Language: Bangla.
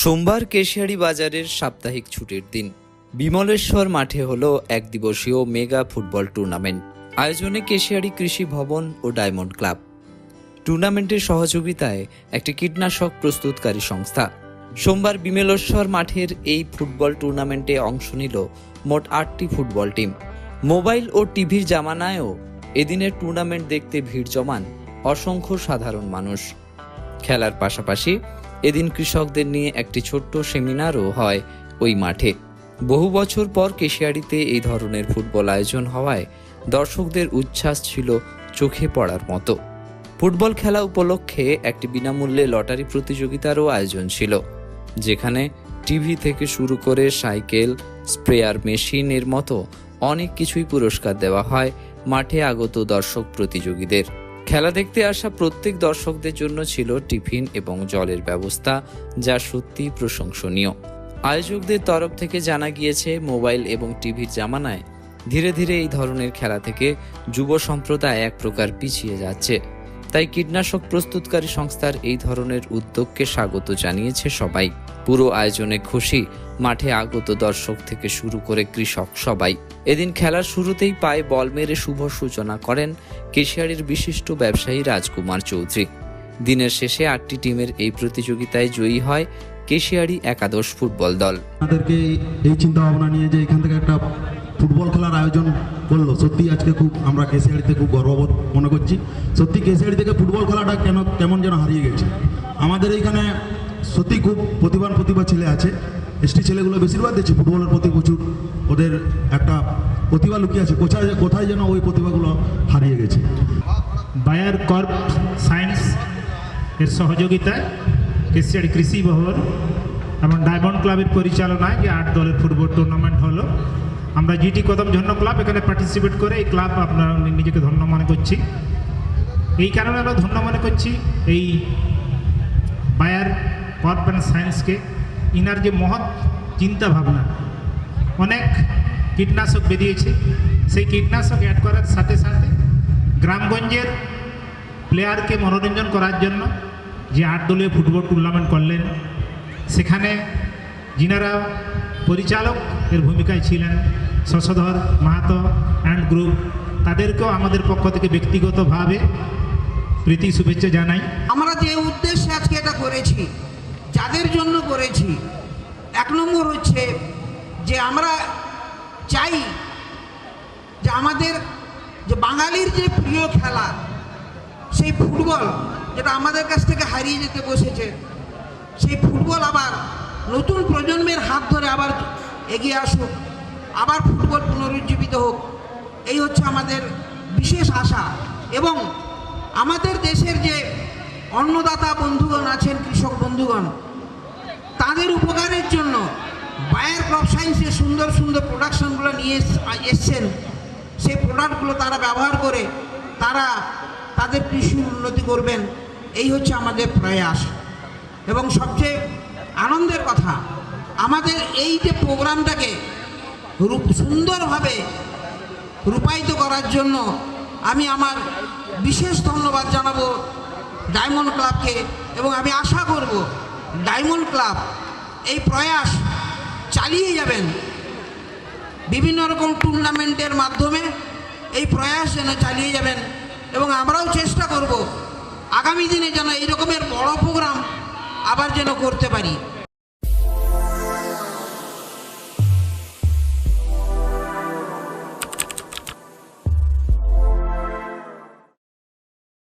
সোমবার কেশিয়ারি বাজারের সাপ্তাহিক ছুটির দিন। বিমলেশ্বর মাঠে হলো এক দিবসীয় মেগা ফুটবল টুর্নামেন্ট। আয়োজনে কেশিয়ারি কৃষি ভবন ও ডায়মন্ড ক্লাব। টুর্নামেন্টের সহযোগিতায় একটি কীটনাশক প্রস্তুতকারী সংস্থা। সোমবার বিমলেশ্বর মাঠের এই ফুটবল টুর্নামেন্টে অংশ নিল মোট আটটি ফুটবল টিম। মোবাইল ও টিভির জামানায়ও এদিনের টুর্নামেন্ট দেখতে ভিড় জমান অসংখ্য সাধারণ মানুষ। খেলার পাশাপাশি এদিন কৃষকদের নিয়ে একটি ছোট্ট সেমিনারও হয় ওই মাঠে। বহু বছর পর কেশিয়াড়িতে এই ধরনের ফুটবল আয়োজন হওয়ায় দর্শকদের উচ্ছ্বাস ছিল চোখে পড়ার মতো। ফুটবল খেলা উপলক্ষে একটি বিনামূল্যে লটারি প্রতিযোগিতারও আয়োজন ছিল, যেখানে টিভি থেকে শুরু করে সাইকেল, স্প্রেয়ার মেশিনের মতো অনেক কিছুই পুরস্কার দেওয়া হয় মাঠে আগত দর্শক প্রতিযোগীদের। খেলা দেখতে আসা প্রত্যেক দর্শকদের জন্য ছিল টিফিন এবং জলের ব্যবস্থা, যা সত্যি প্রশংসনীয়। আয়োজকদের তরফ থেকে জানা গিয়েছে, মোবাইল এবং টিভির জামানায় ধীরে ধীরে এই ধরনের খেলা থেকে যুব সম্প্রদায় এক প্রকার পিছিয়ে যাচ্ছে। তাই কীটনাশক প্রস্তুতকারী সংস্থার এই ধরনের উদ্যোগকে স্বাগত জানিয়েছে সবাই। পুরো আয়োজনে খুশি, মাঠে আগত দর্শক থেকে শুরু করে কৃষক সবাই। এদিন খেলার শুরুতেই পায়ে বল মেরে শুভ সূচনা করেন কেশিয়ারির বিশিষ্ট ব্যবসায়ী রাজকুমার চৌধুরী। দিনের শেষে আটটি টিমের এই প্রতিযোগিতায় জয়ী হয় কেশিয়ারি একাদশ ফুটবল দল। আমাদেরকে এই চিন্তা ভাবনা নিয়ে যে এখান থেকে একটা ফুটবল খেলার আয়োজন করল। সত্যি আজকে খুব আমরা কেসিয়াড়িতে খুব গর্ববোধ মনে করছি। সত্যি কেসিয়াড়ি থেকে ফুটবল খেলাটা কেন, কেমন যেন হারিয়ে গেছে। আমাদের এইখানে সত্যি খুব প্রতিভান প্রতিভা ছেলে আছে। এসটি ছেলেগুলো বেশিরভাগ দেখছি ফুটবলের প্রতি প্রচুর ওদের একটা প্রতিভা লুকিয়ে আছে। কোথায় কোথায় যেন ওই প্রতিভাগুলো হারিয়ে গেছে। বায়ার কর্প সায়েন্স এর সহযোগিতায় কেশিয়াড়ি কৃষি ভবন এবং ডায়মন্ড ক্লাবের পরিচালনায় যে আট দলের ফুটবল টুর্নামেন্ট হলো। আমরা জিটি কদম ঝন্ন ক্লাব এখানে পার্টিসিপেট করে এই ক্লাব আপনার নিজেকে ধন্য মনে করছি। এই কারণে আমরা ধন্য মনে করছি এই বায়ার কর্প অ্যান্ড সায়েন্সকে ইনার যে মহৎ চিন্তা ভাবনা, অনেক কীটনাশক বেরিয়েছে। সেই কীটনাশক অ্যাড করার সাথে সাথে গ্রামগঞ্জের প্লেয়ারকে মনোরঞ্জন করার জন্য যে আট দলীয় ফুটবল টুর্নামেন্ট করলেন, সেখানে যিনারা পরিচালক এর ভূমিকায় ছিলেন শশধর মাহাতো অ্যান্ড গ্রুপ তাদেরকেও আমাদের পক্ষ থেকে ব্যক্তিগতভাবে প্রীতি শুভেচ্ছা জানাই। আমরা যে উদ্দেশ্যে আজকে এটা করেছি, যাদের জন্য করেছি, এক নম্বর হচ্ছে যে আমরা চাই যে আমাদের যে বাঙালির যে প্রিয় খেলা, সেই ফুটবল যেটা আমাদের কাছ থেকে হারিয়ে যেতে বসেছে, সেই ফুটবল আবার নতুন প্রজন্মের হাত ধরে আবার এগিয়ে আসুক, আবার ফুটবল পুনরুজ্জীবিত হোক, এই হচ্ছে আমাদের বিশেষ আশা। এবং আমাদের দেশের যে অন্নদাতা বন্ধুগণ আছেন, কৃষক বন্ধুগণ, তাদের উপকারের জন্য বায়ার ক্রপ সায়েন্সের সুন্দর সুন্দর প্রোডাকশনগুলো নিয়ে এস- এসছেন। সেই প্রোডাক্টগুলো তারা ব্যবহার করে তারা তাদের কৃষির উন্নতি করবেন, এই হচ্ছে আমাদের প্রয়াস। এবং সবচেয়ে আনন্দের কথা। আমাদের এই যে প্রোগ্রামটাকে রূপ সুন্দরভাবে রূপায়িত করার জন্য আমি আমার বিশেষ ধন্যবাদ জানাব ডায়মন্ড ক্লাবকে এবং আমি আশা করব ডায়মন্ড ক্লাব এই প্রয়াস চালিয়ে যাবেন। বিভিন্ন রকম টুর্নামেন্টের মাধ্যমে এই প্রয়াস যেন চালিয়ে যাবেন এবং আমরাও চেষ্টা করব আগামী দিনে যেন এই রকমের বড় প্রোগ্রাম আবার যেন করতে পারি।